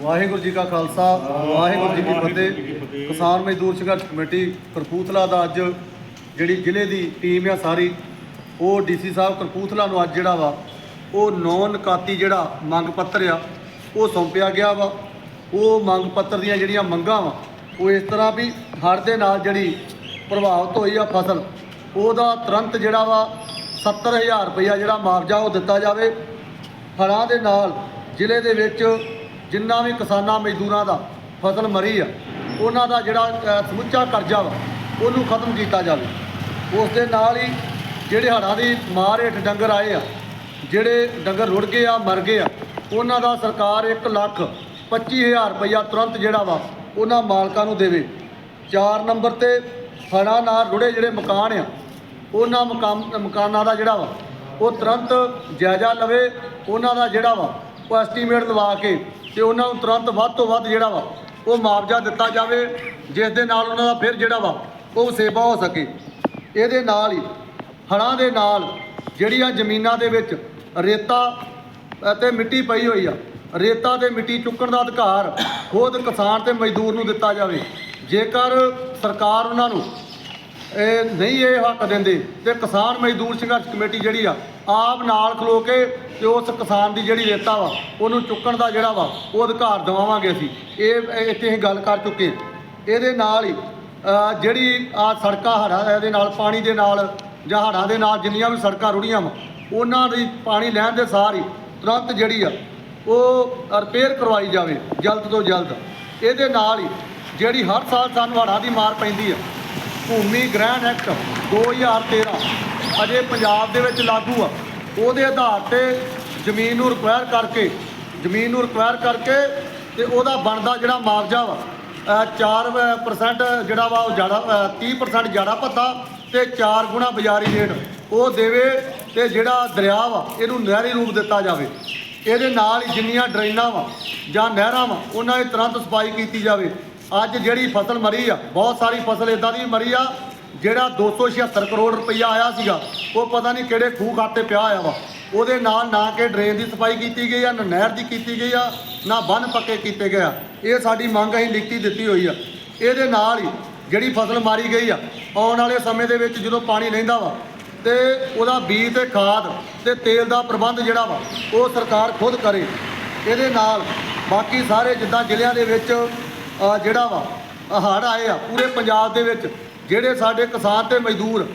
ਵਾਹਿਗੁਰੂ ਜੀ ਕਾ ਖਾਲਸਾ ਵਾਹਿਗੁਰੂ ਜੀ ਕੀ ਫਤਿਹ। ਕਿਸਾਨ ਮਜ਼ਦੂਰ ਸੰਘਰਸ਼ ਕਮੇਟੀ ਕਰਪੂਥਲਾ ਦਾ ਅੱਜ ਜਿਹੜੀ ਜ਼ਿਲ੍ਹੇ ਦੀ ਟੀਮ ਆ ਸਾਰੀ ਉਹ ਡੀਸੀ ਸਾਹਿਬ ਕਰਪੂਥਲਾ ਨੂੰ ਅੱਜ ਜਿਹੜਾ ਵਾ ਉਹ ਨੌਨ ਨਿਕਾਤੀ ਜਿਹੜਾ ਮੰਗ ਪੱਤਰ ਆ ਉਹ ਸੌਂਪਿਆ ਗਿਆ ਵਾ। ਉਹ ਮੰਗ ਪੱਤਰ ਦੀਆਂ ਜਿਹੜੀਆਂ ਮੰਗਾਂ ਵਾ ਉਹ ਇਸ ਤਰ੍ਹਾਂ ਵੀ ਹੜ੍ਹ ਦੇ ਨਾਲ ਜਿਹੜੀ ਪ੍ਰਭਾਵਿਤ ਹੋਈ ਆ ਫਸਲ ਉਹਦਾ ਤੁਰੰਤ ਜਿਹੜਾ ਵਾ 70000 ਰੁਪਇਆ ਜਿਹੜਾ ਮੁਆਵਜ਼ਾ ਉਹ ਦਿੱਤਾ ਜਾਵੇ। ਹੜ੍ਹਾਂ ਦੇ ਨਾਲ ਜ਼ਿਲ੍ਹੇ ਦੇ ਵਿੱਚ ਜਿੰਨਾ ਵੀ ਕਿਸਾਨਾਂ, ਮਜ਼ਦੂਰਾਂ ਦਾ ਫਸਲ ਮਰੀ ਆ, ਉਹਨਾਂ ਦਾ ਜਿਹੜਾ ਸਮੁੱਚਾ ਕਰਜ਼ਾ ਵਾ, ਉਹਨੂੰ ਖਤਮ ਕੀਤਾ ਜਾਵੇ। ਉਸ ਦੇ ਨਾਲ ਹੀ ਜਿਹੜੇ ਹੜ੍ਹਾਂ ਦੀ ਮਾਰ ਹੇਠ ਡੰਗਰ ਆਏ ਆ, ਜਿਹੜੇ ਡੰਗਰ ਰੁੜ ਗਏ ਆ, ਮਰ ਗਏ ਆ, ਉਹਨਾਂ ਦਾ ਸਰਕਾਰ 1 ਲੱਖ 25000 ਰੁਪਇਆ ਤੁਰੰਤ ਜਿਹੜਾ ਵਾ, ਉਹਨਾਂ ਮਾਲਕਾਂ ਨੂੰ ਦੇਵੇ। 4 ਨੰਬਰ ਤੇ ਹੜ੍ਹਾਂ ਨਾਲ ਰੁੜੇ ਜਿਹੜੇ ਮਕਾਨ ਆ, ਉਹਨਾਂ ਮਕਾਨ ਮਕਾਨਾਂ ਦਾ ਜਿਹੜਾ ਵਾ, ਉਹ ਤੁਰੰਤ ਜਾਇਜ਼ਾ ਲਵੇ, ਉਹਨਾਂ ਦਾ ਜਿਹੜਾ ਵਾ, ਉਹ ਐਸਟੀਮੇਟ ਲਵਾ ਕੇ ਤੇ ਉਹਨਾਂ ਨੂੰ ਤੁਰੰਤ ਵੱਧ ਤੋਂ ਵੱਧ ਜਿਹੜਾ ਵਾ, ਉਹ ਮੁਆਵਜ਼ਾ ਦਿੱਤਾ ਜਾਵੇ, ਜਿਸ ਦੇ ਨਾਲ ਉਹਨਾਂ ਦਾ ਫਿਰ ਜਿਹੜਾ ਵਾ, ਉਹ ਸੇਵਾ ਹੋ ਸਕੇ। ਇਹਦੇ ਨਾਲ ਹੀ, ਹੜ੍ਹਾਂ ਦੇ ਨਾਲ ਜਿਹੜੀਆਂ ਜ਼ਮੀਨਾਂ ਦੇ ਵਿੱਚ ਰੇਤਾ ਅਤੇ ਮਿੱਟੀ ਪਈ ਹੋਈ ਆ, ਰੇਤਾ ਤੇ ਮਿੱਟੀ ਚੁੱਕਣ ਦਾ ਅਧਿਕਾਰ ਖੁਦ ਕਿਸਾਨ ਤੇ ਮਜ਼ਦੂਰ ਨੂੰ ਦਿੱਤਾ ਜਾਵੇ। ਜੇਕਰ ਸਰਕਾਰ ਉਹਨਾਂ ਨੂੰ ਇਹ ਨਹੀਂ ਇਹ ਹੱਕ ਦਿੰਦੇ, ਤੇ ਕਿਸਾਨ ਮਜ਼ਦੂਰ ਸੰਘਰਸ਼ ਕਮੇਟੀ ਜਿਹੜੀ ਆ ਆਪ ਨਾਲ ਖਲੋ ਕੇ ਤੇ ਉਸ ਕਿਸਾਨ ਦੀ ਜਿਹੜੀ ਰੇਤਾ ਵਾ, ਉਹਨੂੰ ਚੁੱਕਣ ਦਾ ਜਿਹੜਾ ਵਾ, ਉਹ ਅਧਿਕਾਰ ਦਿਵਾਵਾਂਗੇ ਅਸੀਂ। ਇਹ ਇੱਥੇ ਅਸੀਂ ਗੱਲ ਕਰ ਚੁੱਕੇ ਇਹਦੇ ਨਾਲ ਹੀ ਜਿਹੜੀ ਆ ਸੜਕਾਂ ਹੜ੍ਹਾਂ ਦੇ ਨਾਲ ਪਾਣੀ ਦੇ ਨਾਲ ਜਾਂ ਹੜ੍ਹਾਂ ਦੇ ਨਾਲ ਜਿੰਨੀਆਂ ਵੀ ਸੜਕਾਂ ਰੁੜੀਆਂ ਵਾ, ਉਹਨਾਂ ਦੀ ਪਾਣੀ ਲੈਣ ਦੇ ਸਾਰ ਹੀ ਤੁਰੰਤ ਜਿਹੜੀ ਆ, ਉਹ ਰਿਪੇਅਰ ਕਰਵਾਈ ਜਾਵੇ, ਜਲਦ ਤੋਂ ਜਲਦ। ਇਹਦੇ ਨਾਲ ਹੀ ਜਿਹੜੀ ਹਰ ਸਾਲ ਸਾਨੂੰ ਹੜ੍ਹਾਂ ਦੀ ਮਾਰ ਪੈਂਦੀ ਆ। ਭੂਮੀ ਗ੍ਰਹਿਣ ਐਕਟ 2013 ਅਜੇ ਪੰਜਾਬ ਦੇ ਵਿੱਚ ਲਾਗੂ ਆ। ਉਹਦੇ ਆਧਾਰ ਤੇ ਜ਼ਮੀਨ ਨੂੰ ਰਿਕੁਆਇਰ ਕਰਕੇ ਜ਼ਮੀਨ ਨੂੰ ਰਿਕੁਆਇਰ ਕਰਕੇ ਤੇ ਉਹਦਾ ਬਣਦਾ ਜਿਹੜਾ ਮੁਆਵਜ਼ਾ ਵਾ ਅ, 4% ਜਿਹੜਾ ਵਾ ਉਹ ਜ਼ਿਆਦਾ ਅ, 30% ਜ਼ਿਆਦਾ ਭੱਤਾ ਤੇ 4 ਗੁਣਾ ਬਾਜ਼ਾਰੀ ਰੇਟ ਉਹ ਦੇਵੇ ਤੇ ਜਿਹੜਾ ਦਰਿਆ ਵਾ ਇਹਨੂੰ ਨਹਿਰੀ ਰੂਪ ਦਿੱਤਾ ਜਾਵੇ। ਇਹਦੇ ਨਾਲ ਹੀ ਜਿੰਨੀਆਂ ਡਰੇਨਾਂ ਵਾ ਜਾਂ ਨਹਿਰਾਂ ਵਾ ਉਹਨਾਂ ਦੀ ਤੁਰੰਤ ਸਫ਼ਾਈ ਕੀਤੀ ਜਾਵੇ। ਅੱਜ ਜਿਹੜੀ ਫਸਲ ਮਰੀ ਆ ਬਹੁਤ ਸਾਰੀ ਫਸਲ ਇਦਾਂ ਦੀ ਮਰੀ ਆ ਜਿਹੜਾ 276 ਕਰੋੜ ਰੁਪਈਆ ਆਇਆ ਸੀਗਾ, ਉਹ ਪਤਾ ਨਹੀਂ ਕਿਹੜੇ ਖੂਹ ਖਾਤੇ ਪਿਆ ਆਇਆ ਵਾ। ਉਹਦੇ ਨਾਲ ਨਾ ਕਿ ਡਰੇਨ ਦੀ ਸਫ਼ਾਈ ਕੀਤੀ ਗਈ ਆ, ਨਾ ਨਹਿਰ ਦੀ ਕੀਤੀ ਗਈ ਆ, ਨਾ ਬੰਨ ਪੱਕੇ ਕੀਤੇ ਗਏ ਆ। ਇਹ ਸਾਡੀ ਮੰਗ ਅਸੀਂ ਲਿਖਤੀ ਦਿੱਤੀ ਹੋਈ ਆ। ਇਹਦੇ ਨਾਲ ਹੀ ਜਿਹੜੀ ਫਸਲ ਮਾਰੀ ਗਈ ਆ, ਆਉਣ ਵਾਲੇ ਸਮੇਂ ਦੇ ਵਿੱਚ ਜਦੋਂ ਪਾਣੀ ਲੈਂਦਾ ਵਾ, ਤੇ ਉਹਦਾ ਬੀਜ ਤੇ ਖਾਦ ਤੇ ਤੇਲ ਦਾ ਪ੍ਰਬੰਧ ਜਿਹੜਾ ਵਾ, ਉਹ ਸਰਕਾਰ ਖੁਦ ਕਰੇ। ਇਹਦੇ ਨਾਲ ਬਾਕੀ ਸਾਰੇ ਜਿੱਦਾਂ ਜ਼ਿਲ੍ਹਿਆਂ ਦੇ ਵਿੱਚ ਜਿਹੜਾ ਵਾ ਹੜ੍ਹ ਆਏ ਆ, ਪੂਰੇ ਪੰਜਾਬ ਦੇ ਵਿੱਚ ਜਿਹੜੇ ਸਾਡੇ ਕਿਸਾਨ ਤੇ ਮਜ਼ਦੂਰ,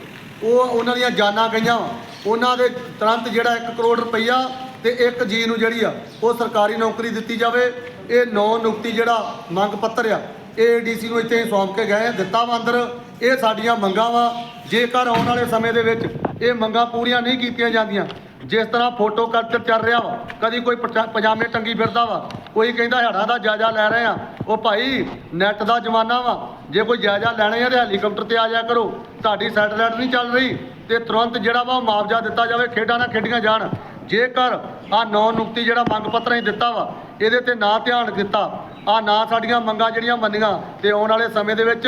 ਉਹ ਉਹਨਾਂ ਦੀਆਂ ਜਾਨਾਂ ਗਈਆਂ ਵਾ। ਉਹਨਾਂ ਦੇ ਤੁਰੰਤ ਜਿਹੜਾ 1 ਕਰੋੜ ਰੁਪਈਆ ਤੇ ਇੱਕ ਜੀ ਨੂੰ ਜਿਹੜੀ ਆ, ਉਹ ਸਰਕਾਰੀ ਨੌਕਰੀ ਦਿੱਤੀ ਜਾਵੇ। ਇਹ ਨੌ ਨਿਯੁਕਤੀ ਜਿਹੜਾ ਮੰਗ ਪੱਤਰ ਆ, ਇਹ ਡੀਸੀ ਨੂੰ ਇੱਥੇ ਸੌਂਪ ਕੇ ਗਏ ਆ, ਦਿੱਤਾ ਵਾ ਅੰਦਰ। ਇਹ ਸਾਡੀਆਂ ਮੰਗਾਂ ਵਾ। ਜੇਕਰ ਆਉਣ ਵਾਲੇ ਸਮੇਂ ਦੇ ਵਿੱਚ ਇਹ ਮੰਗਾਂ ਪੂਰੀਆਂ ਨਹੀਂ ਕੀਤੀਆਂ ਜਾਂਦੀਆਂ, ਜਿਸ ਤਰ੍ਹਾਂ ਫੋਟੋ ਕਲਚਰ ਚੱਲ ਰਿਹਾ ਵਾ, ਕਦੀ ਕੋਈ ਪਜਾ- ਪਜਾਮੇ ਟੰਗੀ ਫਿਰਦਾ ਵਾ ਕੋਈ ਕਹਿੰਦਾ ਹੜਾਂ ਦਾ ਜਾਇਜ਼ਾ ਲੈ ਰਹੇ ਆ। ਉਹ ਭਾਈ ਨੈਟ ਦਾ ਜ਼ਮਾਨਾ ਵਾ। ਜੇ ਕੋਈ ਜਾਇਜ਼ਾ ਲੈਣਾ ਹੈ ਤੇ ਹੈਲੀਕਾਪਟਰ ਤੇ ਆ ਜਾ ਕਰੋ। ਤੁਹਾਡੀ ਸੈਟਲਾਈਟ ਨਹੀਂ ਚੱਲ ਰਹੀ ਤੇ ਤੁਰੰਤ ਜਿਹੜਾ ਵਾ ਉਹ ਮੁਆਵਜ਼ਾ ਦਿੱਤਾ ਜਾਵੇ, ਖੇਡਾਂ ਨਾ ਖੇਡੀਆਂ ਜਾਣ। ਜੇਕਰ ਆ ਨੌ ਨੁਕਤੀ ਜਿਹੜਾ ਮੰਗ ਪੱਤਰ ਹੀ ਦਿੱਤਾ ਵਾ, ਇਹਦੇ ਤੇ ਨਾ ਧਿਆਨ ਦਿੱਤਾ ਆ ਨਾ ਸਾਡੀਆਂ ਮੰਗਾਂ ਜਿਹੜੀਆਂ ਮੰਨੀਆਂ ਤੇ ਆਉਣ ਵਾਲੇ ਸਮੇਂ ਦੇ ਵਿੱਚ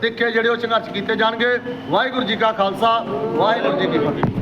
ਤਿੱਖੇ ਜਿਹੜੇ ਉਹ ਸੰਘਰਸ਼ ਕੀਤੇ ਜਾਣਗੇ। ਵਾਹਿਗੁਰੂ ਜੀ ਕਾ ਖਾਲਸਾ, ਵਾਹਿਗੁਰੂ ਜੀ ਕੀ ਫਤਿਹ।